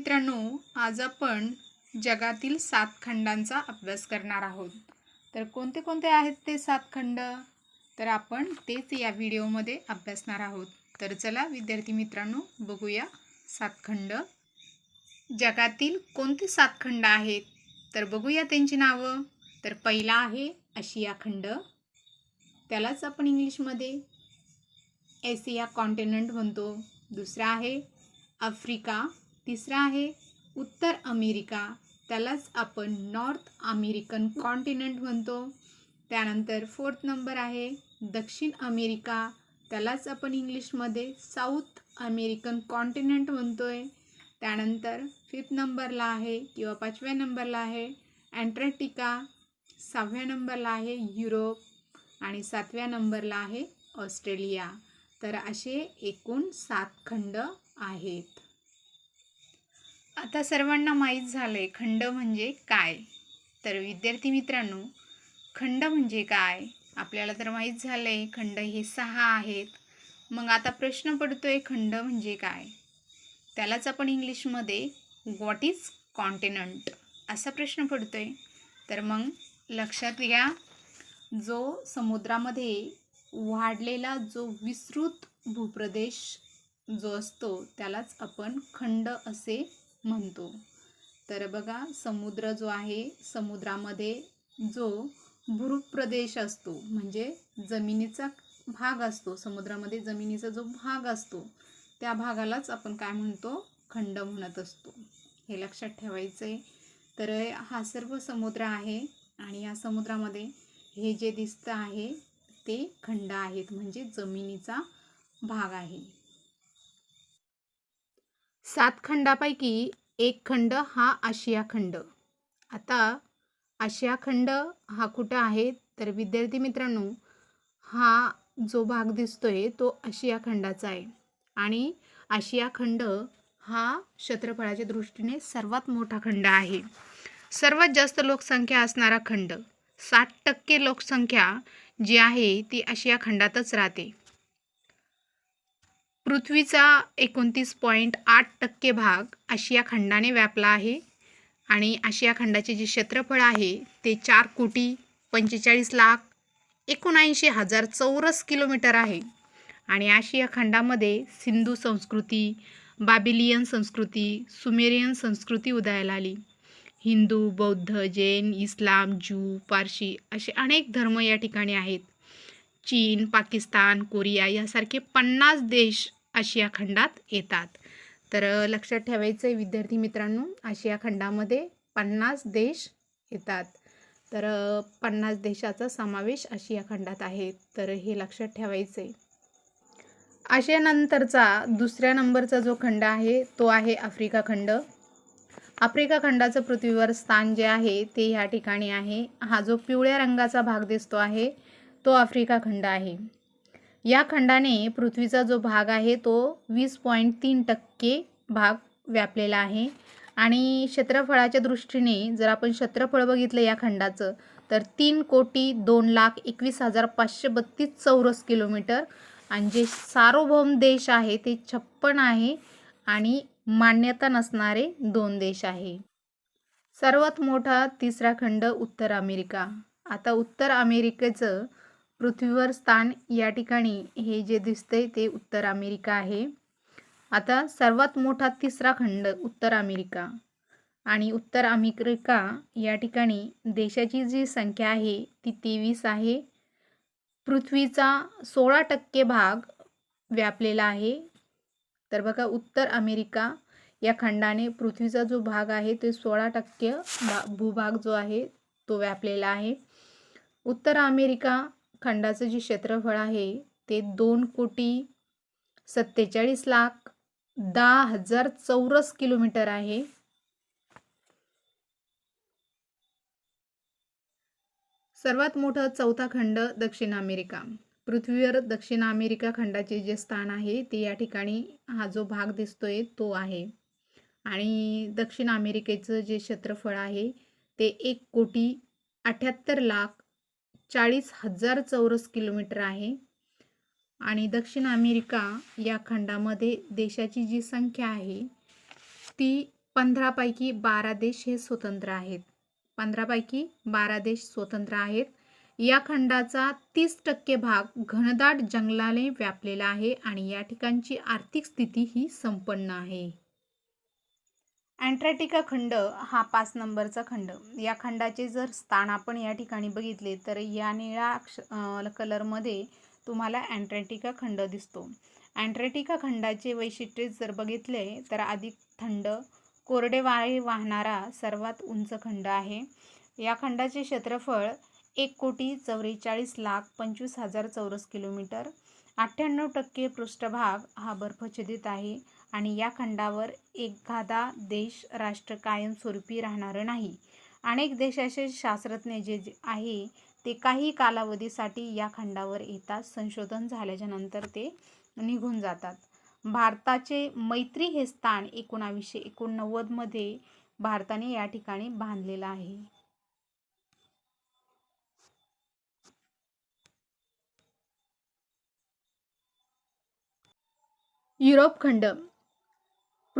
मित्रांनो आज आपण जगातील सात खंडांचा अभ्यास करणार आहोत. तर कोणते कोणते आहेत ते सात खंड? तर आपण तेच या व्हिडिओमध्ये अभ्यासणार आहोत. तर चला विद्यार्थी मित्रांनो बघूया सात खंड. जगातील कोणते सात खंड आहेत? तर बघूया त्यांची नावं. तर पहिला आहे आशिया खंड. त्यालाच आपण इंग्लिशमध्ये एशिया कॉन्टिनेंट म्हणतो. दुसरा आहे आफ्रिका. तिसरा आहे उत्तर अमेरिका. त्यालाच आपण नॉर्थ अमेरिकन कॉन्टिनेंट म्हणतो. त्यानंतर फोर्थ नंबर आहे दक्षिण अमेरिका. त्यालाच आपण इंग्लिशमध्ये साऊथ अमेरिकन कॉन्टिनेंट म्हणतो आहे त्यानंतर फिफ्थ नंबरला आहे किंवा पाचव्या नंबरला आहे अँटार्क्टिका. सहाव्या नंबरला आहे युरोप आणि सातव्या नंबरला आहे ऑस्ट्रेलिया. तर असे एकूण सात खंड आहेत. आता सर्वांना माहीत झालं आहे खंड म्हणजे काय. तर विद्यार्थी मित्रांनो खंड म्हणजे काय? आपल्याला तर माहीत झालं आहे खंड हे सहा आहेत. मग आता प्रश्न पडतो आहे खंड म्हणजे काय? त्यालाच आपण इंग्लिशमध्ये व्हॉट इज कॉन्टिनंट असा प्रश्न पडतो आहे तर मग लक्षात घ्या जो समुद्रामध्ये वाढलेला जो विस्तृत भूप्रदेश जो असतो त्यालाच आपण खंड असे म्हणतो. तर बघा समुद्र जो आहे समुद्रामध्ये जो भूप्रदेश असतो म्हणजे जमिनीचा भाग असतो समुद्रामध्ये जमिनीचा जो भाग असतो त्या भागालाच आपण काय म्हणतो? खंड म्हणत असतो. हे लक्षात ठेवायचं आहे तर हा सर्व समुद्र आहे आणि या समुद्रामध्ये हे जे दिसतं आहे ते खंड आहेत म्हणजे जमिनीचा भाग आहे. सात खंडापैकी एक खंड हा आशिया खंड. आता आशिया खंड हा कुठं आहे? तर विद्यार्थी मित्रांनो हा जो भाग दिसतोय तो आशिया खंडाचा आहे. आणि आशिया खंड हा क्षेत्रफळाच्या दृष्टीने सर्वात मोठा खंड आहे. सर्वात जास्त लोकसंख्या असणारा खंड साठ टक्के लोकसंख्या जी आहे ती आशिया खंडातच राहते. पृथ्वीचा एकोणतीस पॉईंट आठ टक्के भाग आशिया खंडाने व्यापला आहे. आणि आशिया खंडाचे जे क्षेत्रफळ आहे ते चार कोटी पंचेचाळीस लाख एकोणऐंशी हजार चौरस किलोमीटर आहे. आणि आशिया खंडामध्ये सिंधू संस्कृती बाबिलियन संस्कृती सुमेरियन संस्कृती उदयाला आली. हिंदू बौद्ध जैन इस्लाम ज्यू पारशी असे अनेक धर्म या ठिकाणी आहेत. चीन पाकिस्तान कोरिया यासारखे पन्नास देश आशिया खंडात येतात. तर लक्षात ठेवायचं आहे विद्यार्थी मित्रांनो आशिया खंडामध्ये पन्नास देश येतात. तर पन्नास देशाचा समावेश आशिया खंडात आहे. तर हे लक्षात ठेवायचं आहे आशियानंतरचा दुसऱ्या नंबरचा जो खंड आहे तो आहे आफ्रिका खंड. आफ्रिका खंडाचं पृथ्वीवर स्थान जे आहे ते ह्या ठिकाणी आहे. हा जो पिवळ्या रंगाचा भाग दिसतो आहे तो आफ्रिका खंड आहे. या खंडाने पृथ्वीचा जो भाग आहे तो वीस पॉईंट तीन टक्के भाग व्यापलेला आहे. आणि क्षेत्रफळाच्या दृष्टीने जर आपण क्षेत्रफळ बघितलं या खंडाचं तर तीन कोटी दोन लाख एकवीस हजार पाचशे बत्तीस चौरस किलोमीटर. आणि जे सार्वभौम देश आहे ते छप्पन आहे आणि मान्यता नसणारे दोन देश आहे. सर्वात मोठा तिसरा खंड उत्तर अमेरिका. आता उत्तर अमेरिकेचं पृथ्वीवर स्थान या ठिकाणी हे जे दिसतंय ते उत्तर अमेरिका आहे. आता सर्वात मोठा तिसरा खंड उत्तर अमेरिका. आणि उत्तर अमेरिका या ठिकाणी देशाची जी संख्या आहे ती तेवीस आहे. पृथ्वीचा सोळा टक्के भाग व्यापलेला आहे. तर बघा उत्तर अमेरिका या खंडाने पृथ्वीचा जो भाग आहे तो सोळा टक्के भूभाग जो आहे तो व्यापलेला आहे. उत्तर अमेरिका खंडाचं जे क्षेत्रफळ आहे ते दोन कोटी सत्तेचाळीस लाख दहा हजार चौरस किलोमीटर आहे. सर्वात मोठं चौथा खंड दक्षिण अमेरिका. पृथ्वीवर दक्षिण अमेरिका खंडाचे जे स्थान आहे ते या ठिकाणी हा जो भाग दिसतोय तो आहे. आणि दक्षिण अमेरिकेचं जे क्षेत्रफळ आहे ते एक कोटी अठ्याहत्तर लाख चाळीस हजार चौरस किलोमीटर आहे. आणि दक्षिण अमेरिका या खंडामध्ये देशाची जी संख्या आहे ती पंधरापैकी बारा देश हे स्वतंत्र आहेत. पंधरापैकी बारा देश स्वतंत्र आहेत. या खंडाचा तीस टक्के भाग घनदाट जंगलाने व्यापलेला आहे आणि या ठिकाणची आर्थिक स्थिती ही संपन्न आहे. अँटार्क्टिका खंड हा पाच नंबरचा खंड. या खंडाचे जर स्थान आपण या ठिकाणी बघितले तर या निळ्या अक्ष कलरमध्ये तुम्हाला अँटार्क्टिका खंड दिसतो. अँटार्क्टिका खंडाचे वैशिष्ट्य जर बघितले तर अधिक थंड कोरडे वारे वाहणारा सर्वात उंच खंड आहे. या खंडाचे क्षेत्रफळ एक कोटी चौवेचाळीस लाख पंचवीस हजार चौरस किलोमीटर. अठ्ठ्याण्णव टक्के पृष्ठभाग हा बर्फछेदित आहे. आणि या खंडावर एखादा देश राष्ट्र कायमस्वरूपी राहणार नाही. अनेक देशाचे शास्त्रज्ञ जे जे आहे ते काही कालावधीसाठी या खंडावर येतात. संशोधन झाल्याच्यानंतर ते निघून जातात. भारताचे मैत्री हे स्थान एकोणावीसशे एकोणनव्वदमध्ये भारताने या ठिकाणी बांधलेलं आहे. युरोप खंड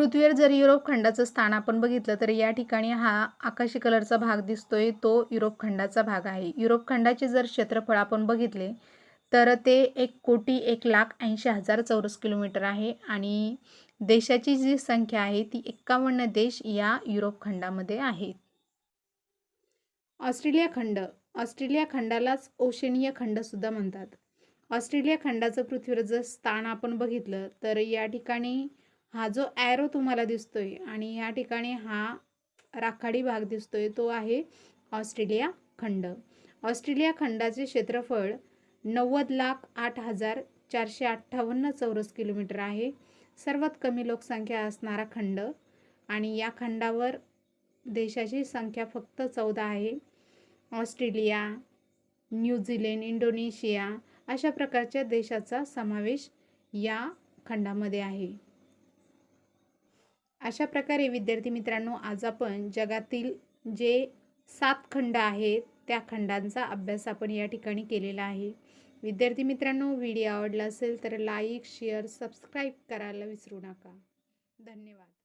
पृथ्वीवर जर युरोप खंडाचं स्थान आपण बघितलं तर या ठिकाणी हा आकाशी कलरचा भाग दिसतोय तो युरोप खंडाचा भाग आहे. युरोप खंडाचे जर क्षेत्रफळ आपण बघितले तर ते एक कोटी एक लाख ऐंशी हजार चौरस किलोमीटर आहे आणि देशाची जी संख्या आहे ती एक्कावन्न देश या युरोप खंडामध्ये आहेत. ऑस्ट्रेलिया खंड. ऑस्ट्रेलिया खंडालाच ओशनिय खंडसुद्धा म्हणतात. ऑस्ट्रेलिया खंडाचं पृथ्वीवर जर स्थान आपण बघितलं तर या ठिकाणी हा जो ॲरो तुम्हाला दिसतोय आणि या ठिकाणी हा राखाडी भाग दिसतोय तो आहे ऑस्ट्रेलिया खंड. ऑस्ट्रेलिया खंडाचे क्षेत्रफळ नव्वद लाख आठ हजार चारशे अठ्ठावन्न चौरस किलोमीटर आहे. सर्वात कमी लोकसंख्या असणारा खंड आणि या खंडावर देशाची संख्या फक्त चौदा आहे. ऑस्ट्रेलिया न्यूझीलंड इंडोनेशिया अशा प्रकारच्या देशाचा समावेश या खंडामध्ये आहे. अशा प्रकारे विद्यार्थी मित्रांनो आज आपण जगातील जे सात खंड आहेत त्या खंडांचा अभ्यास आपण या ठिकाणी केलेला आहे. विद्यार्थी मित्रांनो व्हिडिओ आवडला असेल तर लाईक शेअर सबस्क्राईब करायला विसरू नका. धन्यवाद.